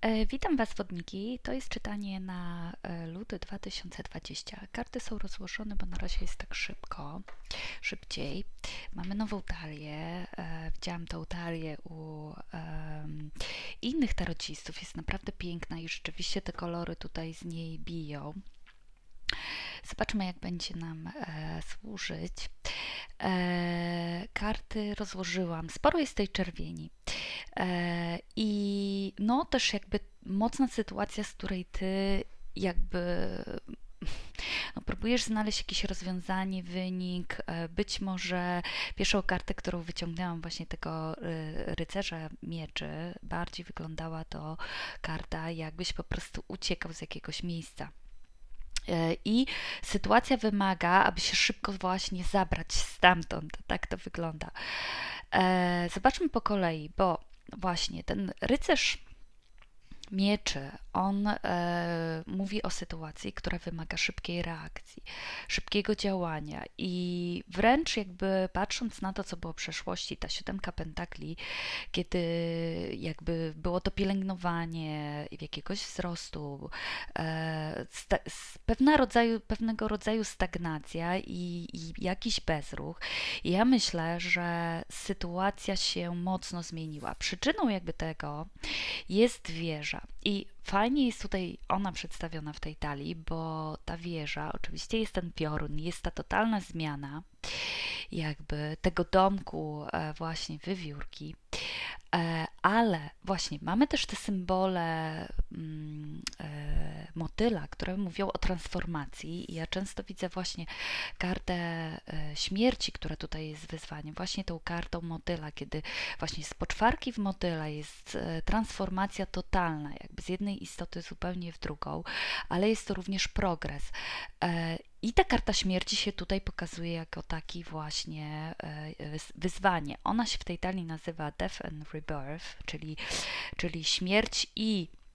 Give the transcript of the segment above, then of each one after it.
E, Witam Was, wodniki. To jest czytanie na e, luty 2020. Karty są rozłożone, bo na razie jest tak szybko, szybciej. Mamy nową talię. E, Widziałam tą talię u em, innych tarocistów. Jest naprawdę piękna i rzeczywiście te kolory tutaj z niej biją. Zobaczmy, jak będzie nam e, służyć. E, karty rozłożyłam. Sporo jest tej czerwieni. E, I no też jakby mocna sytuacja, z której ty jakby no, próbujesz znaleźć jakieś rozwiązanie, wynik. E, być może pierwszą kartę, którą wyciągnęłam, właśnie tego e, rycerza mieczy, bardziej wyglądała to karta, jakbyś po prostu uciekał z jakiegoś miejsca. I sytuacja wymaga, aby się szybko właśnie zabrać stamtąd. Tak to wygląda. Zobaczmy po kolei, bo właśnie ten rycerz mieczy, on e, mówi o sytuacji, która wymaga szybkiej reakcji, szybkiego działania i wręcz jakby patrząc na to, co było w przeszłości, ta siódemka pentakli, kiedy jakby było to pielęgnowanie jakiegoś wzrostu, e, sta, pewna rodzaju, pewnego rodzaju stagnacja i, i jakiś bezruch. I ja myślę, że sytuacja się mocno zmieniła. Przyczyną jakby tego jest wieża. I fajnie jest tutaj ona przedstawiona w tej talii, bo ta wieża, oczywiście jest ten piorun, jest ta totalna zmiana jakby tego domku e, właśnie wywiórki, e, ale właśnie mamy też te symbole mm, e, motyla, które mówią o transformacji i ja często widzę właśnie kartę śmierci, która tutaj jest wyzwaniem, właśnie tą kartą motyla, kiedy właśnie z poczwarki w motyla jest transformacja totalna, jakby z jednej istoty zupełnie w drugą, ale jest to również progres. I ta karta śmierci się tutaj pokazuje jako taki właśnie e, wyzwanie. Ona się w tej talii nazywa Death and Rebirth, czyli, czyli śmierć i e,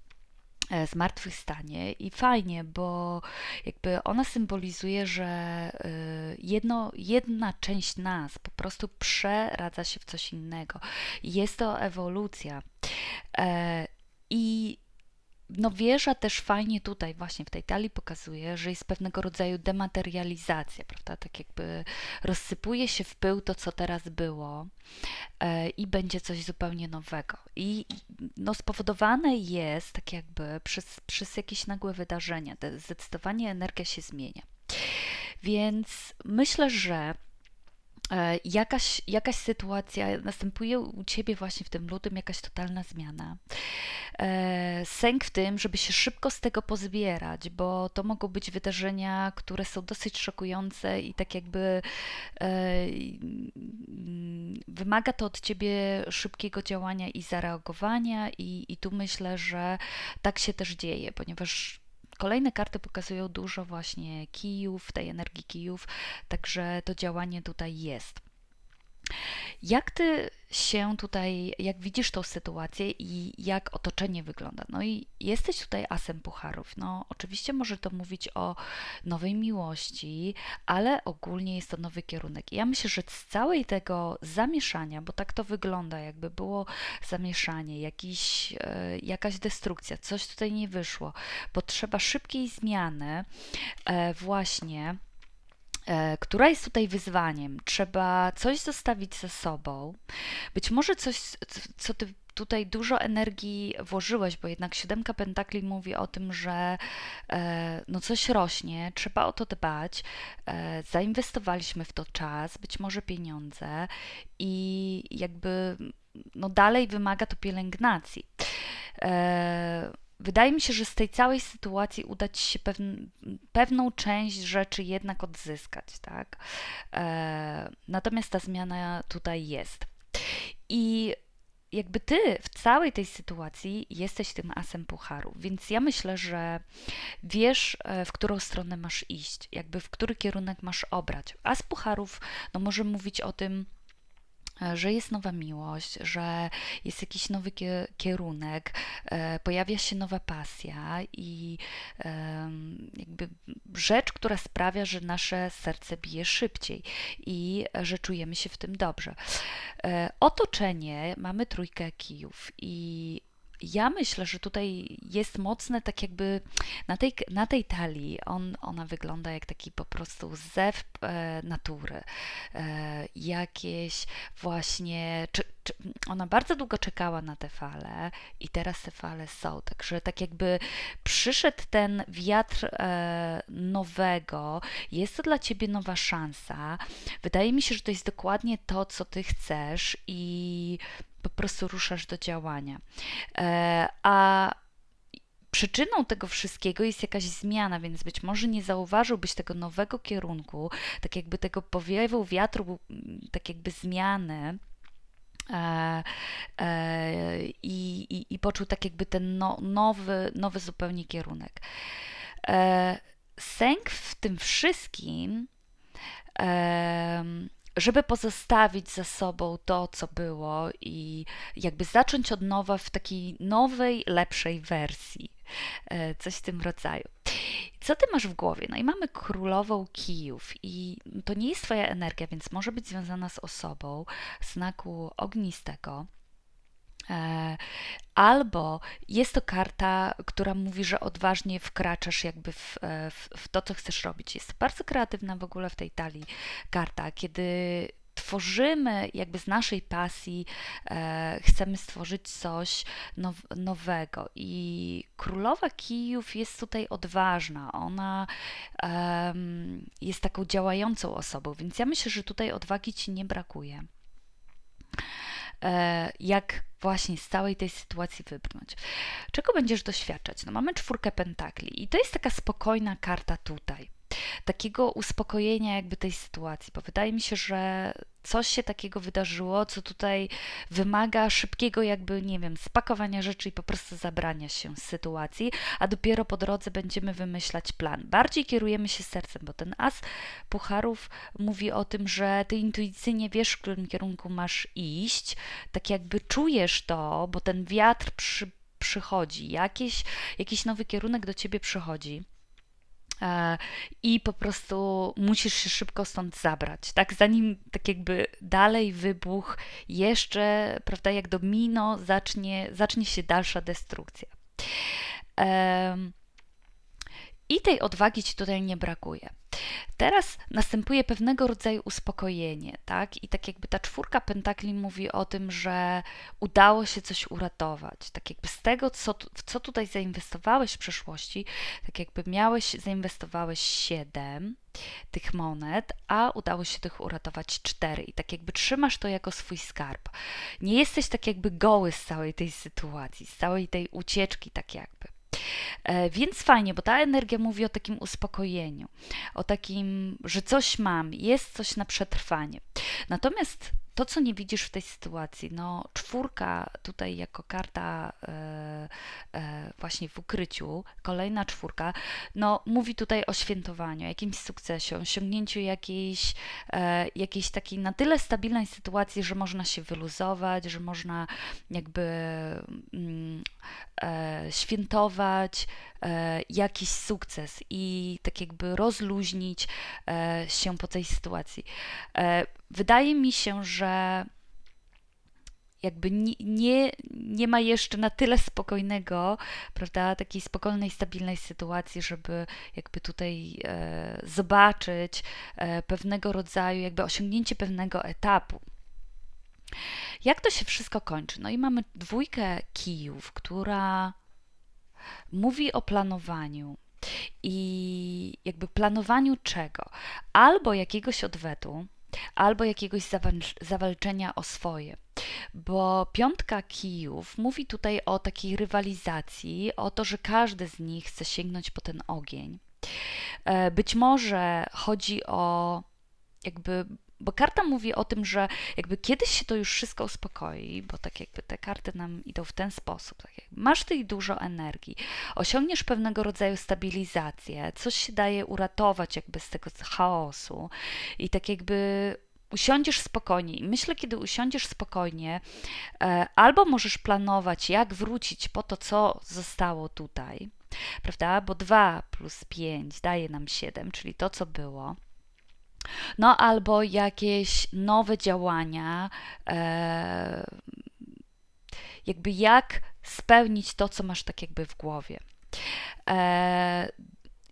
zmartwychwstanie i fajnie, bo jakby ona symbolizuje, że e, jedno, jedna część nas po prostu przeradza się w coś innego. Jest to ewolucja. I no wieża też fajnie tutaj właśnie w tej talii pokazuje, że jest pewnego rodzaju dematerializacja, prawda? Tak jakby rozsypuje się w pył to, co teraz było e, i będzie coś zupełnie nowego. I no spowodowane jest tak jakby przez, przez jakieś nagłe wydarzenia. Zdecydowanie energia się zmienia. Więc myślę, że jakaś, jakaś sytuacja, następuje u ciebie właśnie w tym lutym jakaś totalna zmiana. E, sęk w tym, żeby się szybko z tego pozbierać, bo to mogą być wydarzenia, które są dosyć szokujące i tak jakby e, wymaga to od ciebie szybkiego działania i zareagowania, i, i tu myślę, że tak się też dzieje, ponieważ Kolejne karty pokazują dużo właśnie kijów, tej energii kijów, także to działanie tutaj jest. Jak ty się tutaj, jak widzisz tą sytuację i jak otoczenie wygląda? No i jesteś tutaj asem pucharów. No, oczywiście może to mówić o nowej miłości, ale ogólnie jest to nowy kierunek. I ja myślę, że z całej tego zamieszania, bo tak to wygląda, jakby było zamieszanie, jakiś, e, jakaś destrukcja, coś tutaj nie wyszło, potrzeba szybkiej zmiany, e, właśnie która jest tutaj wyzwaniem. Trzeba coś zostawić ze sobą, być może coś, co ty tutaj dużo energii włożyłeś, bo jednak siódemka pentakli mówi o tym, że e, no coś rośnie, trzeba o to dbać. E, zainwestowaliśmy w to czas, być może pieniądze i jakby no dalej wymaga to pielęgnacji. Wydaje mi się, że z tej całej sytuacji uda ci się pewn, pewną część rzeczy jednak odzyskać, tak? E, natomiast ta zmiana tutaj jest. I jakby ty w całej tej sytuacji jesteś tym asem pucharów, więc ja myślę, że wiesz, e, w którą stronę masz iść, jakby w który kierunek masz obrać. As pucharów, no może mówić o tym, że jest nowa miłość, że jest jakiś nowy kierunek, e, pojawia się nowa pasja i jakby rzecz, która sprawia, że nasze serce bije szybciej i że czujemy się w tym dobrze. E, otoczenie mamy trójkę kijów i ja myślę, że tutaj jest mocne, tak jakby na tej, na tej talii on, ona wygląda jak taki po prostu zew e, natury. E, jakieś właśnie. Czy, czy, ona bardzo długo czekała na te fale i teraz te fale są. Także tak jakby przyszedł ten wiatr e, nowego, jest to dla ciebie nowa szansa. Wydaje mi się, że to jest dokładnie to, co ty chcesz i po prostu ruszasz do działania. E, a przyczyną tego wszystkiego jest jakaś zmiana, więc być może nie zauważyłbyś tego nowego kierunku, tak jakby tego powiewu wiatru, tak jakby zmiany. E, e, i, i, poczuł tak jakby ten no, nowy, nowy zupełnie kierunek. E, sęk w tym wszystkim żeby pozostawić za sobą to, co było i jakby zacząć od nowa w takiej nowej, lepszej wersji. E, coś w tym rodzaju. Co ty masz w głowie? No i mamy królową kijów i to nie jest twoja energia, więc może być związana z osobą znaku ognistego, Albo jest to karta, która mówi, że odważnie wkraczasz jakby w, e, w, w, to, co chcesz robić. Jest bardzo kreatywna w ogóle w tej talii karta, kiedy tworzymy jakby z naszej pasji, e, chcemy stworzyć coś now, nowego. I królowa kijów jest tutaj odważna. Ona e, jest taką działającą osobą, więc ja myślę, że tutaj odwagi ci nie brakuje. E, jak właśnie z całej tej sytuacji wybrnąć. Czego będziesz doświadczać? No mamy czwórkę pentakli i to jest taka spokojna karta tutaj takiego uspokojenia jakby tej sytuacji, bo wydaje mi się, że coś się takiego wydarzyło, co tutaj wymaga szybkiego jakby, nie wiem, spakowania rzeczy i po prostu zabrania się z sytuacji, a dopiero po drodze będziemy wymyślać plan. Bardziej kierujemy się sercem, bo ten as pucharów mówi o tym, że ty intuicyjnie wiesz, w którym kierunku masz iść, tak jakby czujesz to, bo ten wiatr przy, przychodzi, jakiś, jakiś nowy kierunek do ciebie przychodzi i po prostu musisz się szybko stąd zabrać, tak? Zanim tak jakby dalej wybuch jeszcze, prawda, jak domino zacznie, zacznie się dalsza destrukcja. I tej odwagi ci tutaj nie brakuje. Teraz następuje pewnego rodzaju uspokojenie, tak? I tak jakby ta czwórka pentakli mówi o tym, że udało się coś uratować. Tak jakby z tego, co, w co tutaj zainwestowałeś w przeszłości, tak jakby miałeś, zainwestowałeś siedem tych monet, a udało się tych uratować cztery. I tak jakby trzymasz to jako swój skarb. Nie jesteś tak jakby goły z całej tej sytuacji, z całej tej ucieczki, tak jakby. E, więc fajnie, bo ta energia mówi o takim uspokojeniu, o takim, że coś mam, jest coś na przetrwanie. Natomiast to, co nie widzisz w tej sytuacji, no czwórka tutaj jako karta e, e, właśnie w ukryciu, kolejna czwórka, no mówi tutaj o świętowaniu, jakimś sukcesie, osiągnięciu jakiejś, e, jakiejś takiej na tyle stabilnej sytuacji, że można się wyluzować, że można jakby mm, e, świętować e, jakiś sukces i tak jakby rozluźnić e, się po tej sytuacji wydaje mi się, że jakby nie, nie, nie ma jeszcze na tyle spokojnego, prawda, takiej spokojnej, stabilnej sytuacji, żeby jakby tutaj e, zobaczyć e, pewnego rodzaju, jakby osiągnięcie pewnego etapu. Jak to się wszystko kończy? No i mamy dwójkę kijów, która mówi o planowaniu. I jakby planowaniu czego? Albo jakiegoś odwetu, albo jakiegoś zawalczenia o swoje. Bo piątka kijów mówi tutaj o takiej rywalizacji, o to, że każdy z nich chce sięgnąć po ten ogień. E, być może chodzi o jakby bo karta mówi o tym, że jakby kiedyś się to już wszystko uspokoi, bo tak jakby te karty nam idą w ten sposób. Tak masz tej dużo energii, osiągniesz pewnego rodzaju stabilizację, coś się daje uratować jakby z tego chaosu i tak jakby usiądziesz spokojnie. I myślę, kiedy usiądziesz spokojnie, e, albo możesz planować, jak wrócić po to, co zostało tutaj, prawda? Bo 2 plus 5 daje nam 7, czyli to, co było. No albo jakieś nowe działania, e, jakby jak spełnić to, co masz tak jakby w głowie. E,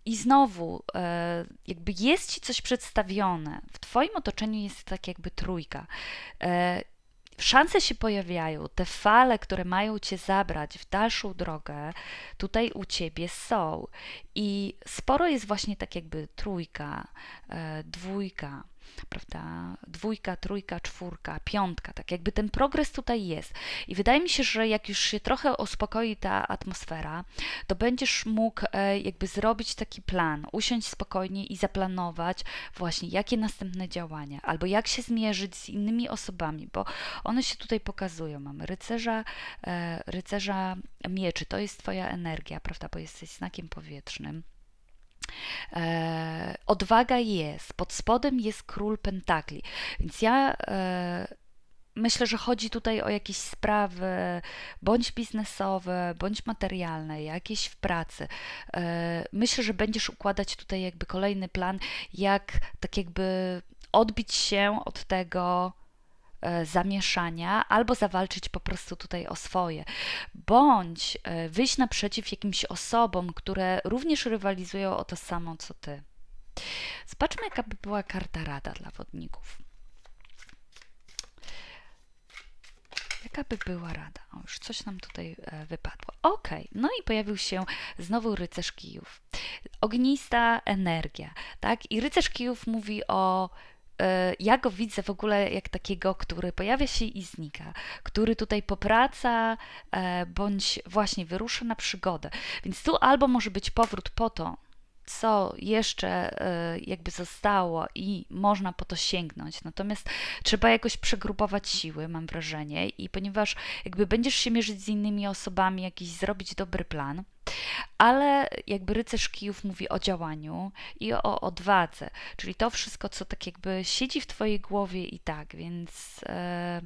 I znowu, e, jakby jest ci coś przedstawione, w Twoim otoczeniu jest tak jakby trójka. Szanse się pojawiają, te fale, które mają cię zabrać w dalszą drogę, tutaj u ciebie są. I sporo jest właśnie tak jakby trójka, e, dwójka, prawda? Dwójka, trójka, czwórka, piątka, tak jakby ten progres tutaj jest. I wydaje mi się, że jak już się trochę uspokoi ta atmosfera, to będziesz mógł e, jakby zrobić taki plan, usiąść spokojnie i zaplanować właśnie jakie następne działania, albo jak się zmierzyć z innymi osobami, bo one się tutaj pokazują. Mamy rycerza, e, rycerza mieczy, to jest twoja energia, prawda, bo jesteś znakiem powietrznym. E, odwaga jest, pod spodem jest król pentakli. Więc ja e, myślę, że chodzi tutaj o jakieś sprawy, bądź biznesowe, bądź materialne, jakieś w pracy. E, myślę, że będziesz układać tutaj jakby kolejny plan, jak tak jakby odbić się od tego zamieszania, albo zawalczyć po prostu tutaj o swoje, bądź e, wyjść naprzeciw jakimś osobom, które również rywalizują o to samo co ty. Zobaczmy, jaka by była karta rada dla wodników. Jaka by była rada? O, już coś nam tutaj e, wypadło. Ok, no i pojawił się znowu rycerz kijów. Ognista energia, tak? I rycerz kijów mówi o e, ja go widzę w ogóle jak takiego, który pojawia się i znika, który tutaj popraca e, bądź właśnie wyrusza na przygodę. Więc tu albo może być powrót po to, co jeszcze e, jakby zostało i można po to sięgnąć. Natomiast trzeba jakoś przegrupować siły, mam wrażenie, i ponieważ jakby będziesz się mierzyć z innymi osobami, jakiś zrobić dobry plan, ale jakby rycerz kijów mówi o działaniu i o odwadze, czyli to wszystko, co tak jakby siedzi w twojej głowie i tak, więc e,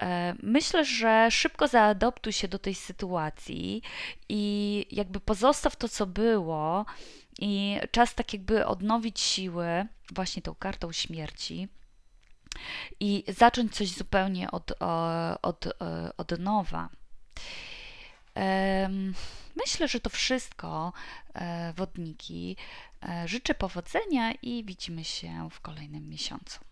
e, myślę, że szybko zaadoptuj się do tej sytuacji i jakby pozostaw to, co było i czas tak jakby odnowić siły właśnie tą kartą śmierci i zacząć coś zupełnie od, od, od nowa. Myślę, że to wszystko, e, wodniki. E, życzę powodzenia i widzimy się w kolejnym miesiącu.